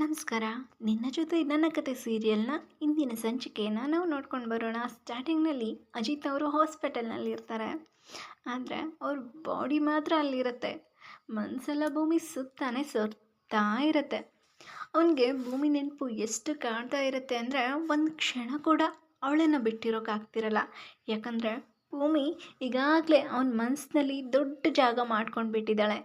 ನಮಸ್ಕಾರ. ನಿನ್ನ ಜೊತೆ ನನ್ನ ಕತೆ ಸೀರಿಯಲ್ನ ಇಂದಿನ ಸಂಚಿಕೆಯನ್ನು ನಾವು ನೋಡ್ಕೊಂಡು ಬರೋಣ. ಸ್ಟಾರ್ಟಿಂಗ್ನಲ್ಲಿ ಅಜಿತ್ ಅವರು ಹಾಸ್ಪಿಟಲ್ನಲ್ಲಿ ಇರ್ತಾರೆ. ಆದರೆ ಅವ್ರ ಬಾಡಿ ಮಾತ್ರ ಅಲ್ಲಿರುತ್ತೆ. ಮನಸ್ಸೆಲ್ಲ ಭೂಮಿ ಸುತ್ತಾನೆ ಸುತ್ತಾ ಇರುತ್ತೆ. ಅವನಿಗೆ ಭೂಮಿ ನೆನಪು ಎಷ್ಟು ಕಾಣ್ತಾ ಇರುತ್ತೆ ಅಂದರೆ ಒಂದು ಕ್ಷಣ ಕೂಡ ಅವಳನ್ನು ಬಿಟ್ಟಿರೋಕ್ಕಾಗ್ತಿರಲ್ಲ ಯಾಕಂದರೆ ಭೂಮಿ ಈಗಾಗಲೇ ಅವನ ಮನಸ್ಸಿನಲ್ಲಿ ದೊಡ್ಡ ಜಾಗ ಮಾಡ್ಕೊಂಡು ಬಿಟ್ಟಿದ್ದಾಳೆ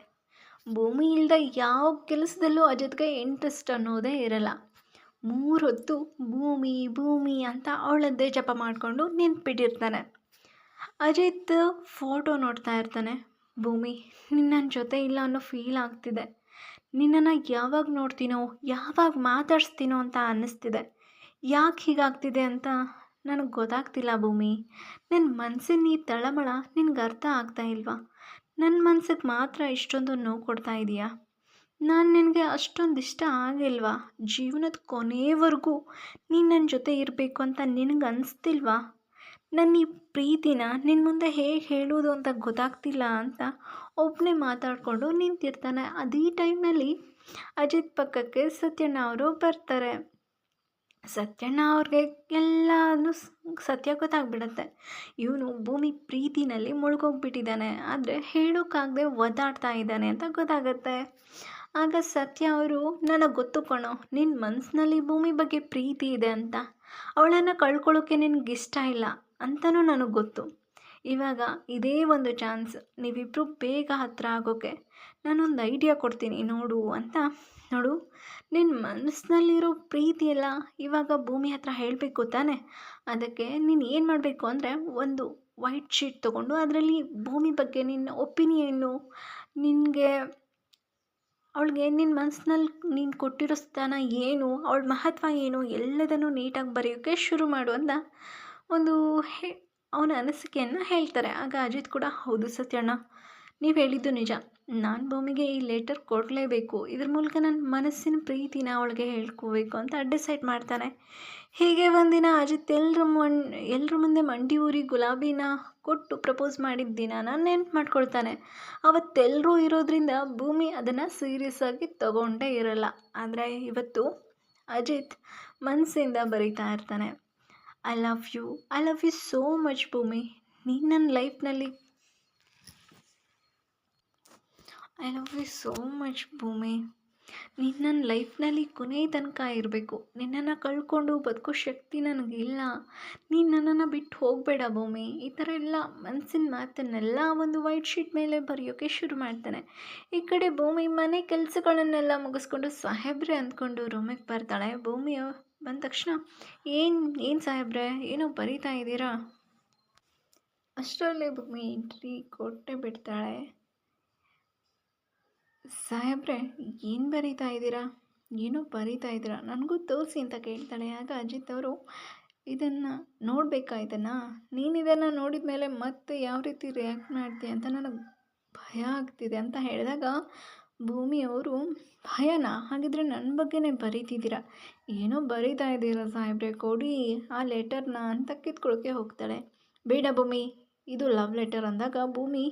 ಭೂಮಿ ಇಲ್ಲದ ಯಾವ ಕೆಲಸದಲ್ಲೂ ಅಜಿತ್ಗೆ ಇಂಟ್ರೆಸ್ಟ್ ಅನ್ನೋದೇ ಇರಲ್ಲ. ಮೂರು ಹೊತ್ತು ಭೂಮಿ ಭೂಮಿ ಅಂತ ಅವಳದ್ದೇ ಜಪ ಮಾಡಿಕೊಂಡು ನಿಂತ್ಬಿಟ್ಟಿರ್ತಾನೆ. ಅಜಿತ್ ಫೋಟೋ ನೋಡ್ತಾ ಇರ್ತಾನೆ. ಭೂಮಿ ನಿನ್ನ ಜೊತೆ ಇಲ್ಲ ಅನ್ನೋ ಫೀಲ್ ಆಗ್ತಿದೆ. ನಿನ್ನನ್ನು ಯಾವಾಗ ನೋಡ್ತೀನೋ, ಯಾವಾಗ ಮಾತಾಡಿಸ್ತೀನೋ ಅಂತ ಅನ್ನಿಸ್ತಿದೆ. ಯಾಕೆ ಹೀಗಾಗ್ತಿದೆ ಅಂತ ನನಗೆ ಗೊತ್ತಾಗ್ತಿಲ್ಲ ಭೂಮಿ. ನನ್ನ ಮನಸ್ಸಿನ ಈ ತಳಮಳ ನಿನಗೆ ಅರ್ಥ ಆಗ್ತಾ ಇಲ್ವಾ? ನನ್ನ ಮನ್ಸಿಗೆ ಮಾತ್ರ ಇಷ್ಟೊಂದು ನೋವು ಕೊಡ್ತಾ ಇದೆಯಾ? ನಾನು ನಿನಗೆ ಅಷ್ಟೊಂದು ಇಷ್ಟ ಆಗಿಲ್ವಾ? ಜೀವನದ ಕೊನೆಯವರೆಗೂ ನೀನು ನನ್ನ ಜೊತೆ ಇರಬೇಕು ಅಂತ ನಿನಗೆ ಅನಿಸ್ತಿಲ್ವಾ? ನನ್ನ ಈ ಪ್ರೀತಿನ ನಿನ್ನ ಮುಂದೆ ಹೇಗೆ ಹೇಳೋದು ಅಂತ ಗೊತ್ತಾಗ್ತಿಲ್ಲ ಅಂತ ಒಬ್ಬನೇ ಮಾತಾಡಿಕೊಂಡು ನಿಂತಿರ್ತಾನೆ. ಅದೇ ಟೈಮ್ನಲ್ಲಿ ಅಜಿತ್ ಪಕ್ಕಕ್ಕೆ ಸತ್ಯಣ್ಣ ಅವರು ಬರ್ತಾರೆ. ಸತ್ಯಣ್ಣ ಅವ್ರಿಗೆ ಎಲ್ಲನೂ ಸತ್ಯ ಗೊತ್ತಾಗ್ಬಿಡತ್ತೆ. ಇವನು ಭೂಮಿ ಪ್ರೀತಿನಲ್ಲಿ ಮುಳುಗೋಗ್ಬಿಟ್ಟಿದ್ದಾನೆ. ಆದರೆ ಹೇಳೋಕ್ಕಾಗದೆ ಒದ್ದಾಡ್ತಾ ಇದ್ದಾನೆ ಅಂತ ಗೊತ್ತಾಗತ್ತೆ. ಆಗ ಸತ್ಯ ಅವರು, ನನಗೆ ಗೊತ್ತು ಕಣೋ ನಿನ್ನ ಮನಸ್ಸಿನಲ್ಲಿ ಭೂಮಿ ಬಗ್ಗೆ ಪ್ರೀತಿ ಇದೆ ಅಂತ. ಅವಳನ್ನು ಕಳ್ಕೊಳ್ಳೋಕ್ಕೆ ಇಷ್ಟ ಇಲ್ಲ ಅಂತಲೂ ನನಗೆ ಗೊತ್ತು. ಇವಾಗ ಇದೇ ಒಂದು ಚಾನ್ಸ್. ನೀವಿಬ್ಬರು ಬೇಗ ಹತ್ತಿರ ಆಗೋಕ್ಕೆ ನಾನೊಂದು ಐಡಿಯಾ ಕೊಡ್ತೀನಿ ನೋಡು ಅಂತ. ನೋಡು ನಿನ್ನ ಮನಸ್ಸಿನಲ್ಲಿರೋ ಪ್ರೀತಿ ಎಲ್ಲ ಇವಾಗ ಭೂಮಿ ಹತ್ರ ಹೇಳಬೇಕು ತಾನೆ. ಅದಕ್ಕೆ ನೀನು ಏನು ಮಾಡಬೇಕು ಅಂದರೆ ಒಂದು ವೈಟ್ ಶೀಟ್ ತೊಗೊಂಡು ಅದರಲ್ಲಿ ಭೂಮಿ ಬಗ್ಗೆ ನಿನ್ನ ಒಪಿನಿಯನ್ನು ನಿನಗೆ ಅವಳಿಗೆ ನಿನ್ನ ಮನಸ್ಸಿನಲ್ಲಿ ನೀನು ಕೊಟ್ಟಿರೋ ಸ್ಥಾನ ಏನು, ಅವಳ ಮಹತ್ವ ಏನು ಎಲ್ಲದನ್ನು ನೀಟಾಗಿ ಬರೆಯೋಕ್ಕೆ ಶುರು ಮಾಡು ಅಂತ ಒಂದು ಹೇ, ಅವನ ಅನಿಸಿಕೆಯನ್ನು ಹೇಳ್ತಾರೆ. ಆಗ ಅಜಿತ್ ಕೂಡ, ಹೌದು ಸತ್ಯಣ್ಣ ನೀವು ಹೇಳಿದ್ದು ನಿಜ. ನಾನು ಭೂಮಿಗೆ ಈ ಲೆಟರ್ ಕೊಡಲೇಬೇಕು. ಇದ್ರ ಮೂಲಕ ನನ್ನ ಮನಸ್ಸಿನ ಪ್ರೀತಿನ ಅವಳಿಗೆ ಹೇಳ್ಕೋಬೇಕು ಅಂತ ಡಿಸೈಡ್ ಮಾಡ್ತಾನೆ. ಹೀಗೆ ಒಂದಿನ ಅಜಿತ್ ಎಲ್ಲರ ಮಣ್ ಎಲ್ಲರ ಮುಂದೆ ಮಂಡಿ ಊರಿ ಗುಲಾಬಿನ ಕೊಟ್ಟು ಪ್ರಪೋಸ್ ಮಾಡಿದ ದಿನ ನೆನ್ಪು ಮಾಡ್ಕೊಳ್ತಾನೆ. ಅವತ್ತೆಲ್ಲರೂ ಇರೋದ್ರಿಂದ ಭೂಮಿ ಅದನ್ನು ಸೀರಿಯಸ್ ಆಗಿ ತಗೊಂಡೇ ಇರಲ್ಲ. ಆದರೆ ಇವತ್ತು ಅಜಿತ್ ಮನಸ್ಸಿಂದ ಬರೀತಾ ಇರ್ತಾನೆ. I love you I love you so much Bhoomi. ನೀನು ನನ್ನ ಲೈಫ್ನಲ್ಲಿ I love you so much Bhoomi. ನೀನು ನನ್ನ ಲೈಫ್ನಲ್ಲಿ ಕೊನೆ ತನಕ ಇರಬೇಕು. ನಿನ್ನನ್ನು ಕಳ್ಕೊಂಡು ಬದುಕೋ ಶಕ್ತಿ ನನಗಿಲ್ಲ ನೀನು ನನ್ನನ್ನು ಬಿಟ್ಟು ಹೋಗಬೇಡ ಭೂಮಿ. ಈ ಥರ ಎಲ್ಲ ಮನಸ್ಸಿನ ಮಾತನ್ನೆಲ್ಲ ಒಂದು ವೈಟ್ ಶೀಟ್ ಮೇಲೆ ಬರೆಯೋಕ್ಕೆ ಶುರು ಮಾಡ್ತಾನೆ. ಈ ಕಡೆ ಭೂಮಿ ಮನೆ ಕೆಲಸಗಳನ್ನೆಲ್ಲ ಮುಗಿಸ್ಕೊಂಡು ಸಾಹೇಬ್ರೆ ಅಂದ್ಕೊಂಡು ರೂಮಿಗೆ ಬರ್ತಾಳೆ. ಭೂಮಿ, ಬಂದ ತಕ್ಷಣ, ಏನು ಏನು ಸಾಹೇಬ್ರೆ? ಏನೋ ಬರೀತಾ ಇದ್ದೀರಾ ಅಷ್ಟರಲ್ಲೇ ಭೂಮಿ ಎಂಟ್ರಿ ಕೊಟ್ಟೆ ಬಿಡ್ತಾಳೆ. ಸಾಹೇಬ್ರೆ, ಏನು ಬರೀತಾ ಇದ್ದೀರಾ? ಏನೋ ಬರೀತಾ ಇದ್ದೀರಾ? ನನಗೂ ತೋರಿಸಿ ಅಂತ ಕೇಳ್ತಾಳೆ. ಆಗ ಅಜಿತ್ ಅವರು, ಇದನ್ನು ನೋಡಬೇಕಾ ಇದನ್ನು ನೀನು ಇದನ್ನು ನೋಡಿದ ಮೇಲೆ ಮತ್ತೆ ಯಾವ ರೀತಿ ರಿಯಾಕ್ಟ್ ಮಾಡ್ತೀಯ ಅಂತ ನನಗೆ ಭಯ ಆಗ್ತಿದೆ ಅಂತ ಹೇಳಿದಾಗ ಭೂಮಿ ಅವರು, ಭಯನಾ? ಹಾಗಿದ್ರೆ ನನ್ನ ಬಗ್ಗೆನೇ ಬರೀತಿದ್ದೀರಾ? ಏನೋ ಬರೀತಾ ಇದ್ದೀರ ಸಾಹೇಬ್ರೆ? ಕೊಡಿ ಆ ಲೆಟರ್ನ ಅಂತ ಕಿತ್ಕೊಳ್ಳೋಕ್ಕೆ ಹೋಗ್ತಾಳೆ. ಬೇಡ ಭೂಮಿ, ಇದು ಲವ್ ಲೆಟರ್ ಅಂದಾಗ ಭೂಮಿ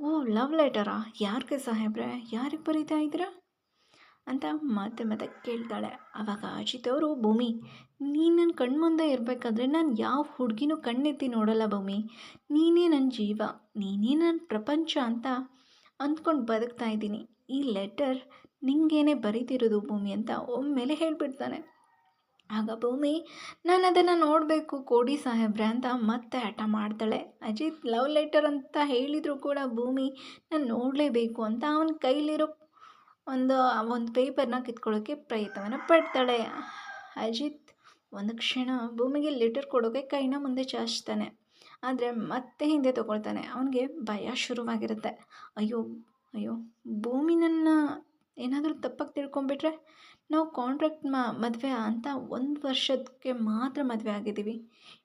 ಓ ಲವ್ ಲೆಟರಾ ಯಾರಿಗೆ ಸಾಹೇಬ್ರೆ ಯಾರಿಗೆ ಬರೀತಾ ಇದ್ದೀರಾ? ಅಂತ ಮತ್ತೆ ಮತ್ತೆ ಕೇಳ್ತಾಳೆ. ಅವಾಗ ಅಜಿತ್ ಅವರು, ಭೂಮಿ, ನೀನು ನನ್ನ ಕಣ್ಮುಂದೆ ಇರಬೇಕಾದ್ರೆ ನಾನು ಯಾವ ಹುಡುಗಿನೂ ಕಣ್ಣೆತ್ತಿ ನೋಡಲ್ಲ ಭೂಮಿ. ನೀನೇ ನನ್ನ ಜೀವ, ನೀನೇ ನನ್ನ ಪ್ರಪಂಚ ಅಂತ ಅಂದ್ಕೊಂಡು ಬದುಕ್ತಾ ಇದ್ದೀನಿ. ಈ ಲೆಟರ್ ನಿಂಗೇನೆ ಬರೀತಿರೋದು ಭೂಮಿ ಅಂತ ಒಮ್ಮೆಲೆ ಹೇಳಿಬಿಡ್ತಾನೆ. ಆಗ ಭೂಮಿ ನಾನು ಅದನ್ನು ನೋಡಬೇಕು, ಕೋಡಿ ಸಾಹೇಬ್ರೆ ಅಂತ ಮತ್ತೆ ಹಠ ಮಾಡ್ತಾಳೆ. ಅಜಿತ್ ಲವ್ ಲೆಟರ್ ಅಂತ ಹೇಳಿದರೂ ಕೂಡ ಭೂಮಿ, ನಾನು ನೋಡಲೇಬೇಕು ಅಂತ ಅವನ ಕೈಲಿರೋ ಒಂದು ಒಂದು ಪೇಪರ್ನ ಕಿತ್ಕೊಳ್ಳೋಕ್ಕೆ ಪ್ರಯತ್ನವನ್ನು ಪಡ್ತಾಳೆ. ಅಜಿತ್ ಒಂದು ಕ್ಷಣ ಭೂಮಿಗೆ ಲೆಟರ್ ಕೊಡೋಕ್ಕೆ ಕೈನ ಮುಂದೆ ಚಾಚ್ತಾನೆ. ಆದರೆ ಮತ್ತೆ ಹಿಂದೆ ತೊಗೊಳ್ತಾನೆ. ಅವನಿಗೆ ಭಯ ಶುರುವಾಗಿರುತ್ತೆ. ಅಯ್ಯೋ ಅಯ್ಯೋ, ಭೂಮಿ ನನ್ನ ಏನಾದರೂ ತಪ್ಪಾಗಿ ತಿಳ್ಕೊಂಬಿಟ್ರೆ ನಾವು ಕಾಂಟ್ರಾಕ್ಟ್ ಮದುವೆ ಅಂತ ಒಂದು ವರ್ಷಕ್ಕೆ ಮಾತ್ರ ಮದುವೆ ಆಗಿದ್ದೀವಿ.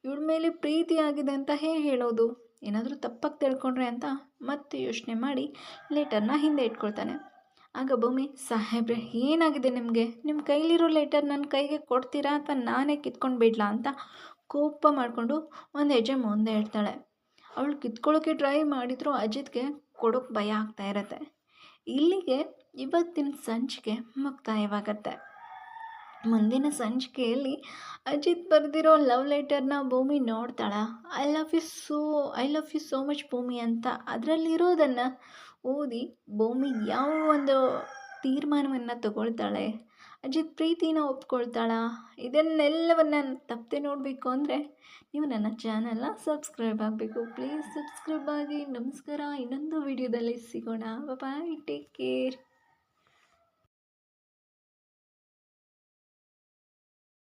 ಇವಳ ಮೇಲೆ ಪ್ರೀತಿ ಆಗಿದೆ ಅಂತ ಹೇಗೆ ಹೇಳೋದು. ಏನಾದರೂ ತಪ್ಪಾಗಿ ತಿಳ್ಕೊಂಡ್ರೆ ಅಂತ ಮತ್ತೆ ಯೋಚನೆ ಮಾಡಿ ಲೆಟರ್ನ ಹಿಂದೆ ಇಟ್ಕೊಳ್ತಾನೆ. ಆಗ ಭೂಮಿ, ಸಾಹೇಬ್ರೆ, ಏನಾಗಿದೆ ನಿಮಗೆ? ನಿಮ್ಮ ಕೈಲಿರೋ ಲೆಟರ್ ನನ್ನ ಕೈಗೆ ಕೊಡ್ತೀರಾ ಅಥವಾ ನಾನೇ ಕಿತ್ಕೊಂಡು ಬಿಡಲಾ? ಅಂತ ಕೋಪ ಮಾಡಿಕೊಂಡು ಒಂದು ಹೆಜ್ಜೆ ಮುಂದೆ ಇಡ್ತಾಳೆ ಅವಳು ಕಿತ್ಕೊಳ್ಳೋಕ್ಕೆ ಟ್ರೈ ಮಾಡಿದ್ರು ಅಜಿತ್ಗೆ ಕೊಡೋಕ್ಕೆ ಭಯ ಆಗ್ತಾ ಇರತ್ತೆ. ಇಲ್ಲಿಗೆ ಇವತ್ತಿನ ಸಂಚಿಕೆ ಮುಕ್ತಾಯವಾಗತ್ತೆ. ಮುಂದಿನ ಸಂಚಿಕೆಯಲ್ಲಿ ಅಜಿತ್ ಬರೆದಿರೋ ಲವ್ ಲೆಟರ್ನ Bhoomi ನೋಡ್ತಾಳ. I love you so I love you so much Bhoomi ಅಂತ ಅದರಲ್ಲಿರೋದನ್ನು ಓದಿ ಭೂಮಿ ಯಾವ ಒಂದು ತೀರ್ಮಾನವನ್ನು ತಗೊಳ್ತಾಳೆ, ಅಜಿತ್ ಪ್ರೀತಿನ ಒಪ್ಕೊಳ್ತಾಳ, ಇದನ್ನೆಲ್ಲವನ್ನು ತಪ್ಪದೆ ನೋಡಬೇಕು ಅಂದರೆ ನೀವು ನನ್ನ ಚಾನಲ್ನ ಸಬ್ಸ್ಕ್ರೈಬ್ ಆಗಬೇಕು. ಪ್ಲೀಸ್ ಸಬ್ಸ್ಕ್ರೈಬ್ ಆಗಿ ನಮಸ್ಕಾರ. ಇನ್ನೊಂದು ವಿಡಿಯೋದಲ್ಲಿ ಸಿಗೋಣ. Bye take care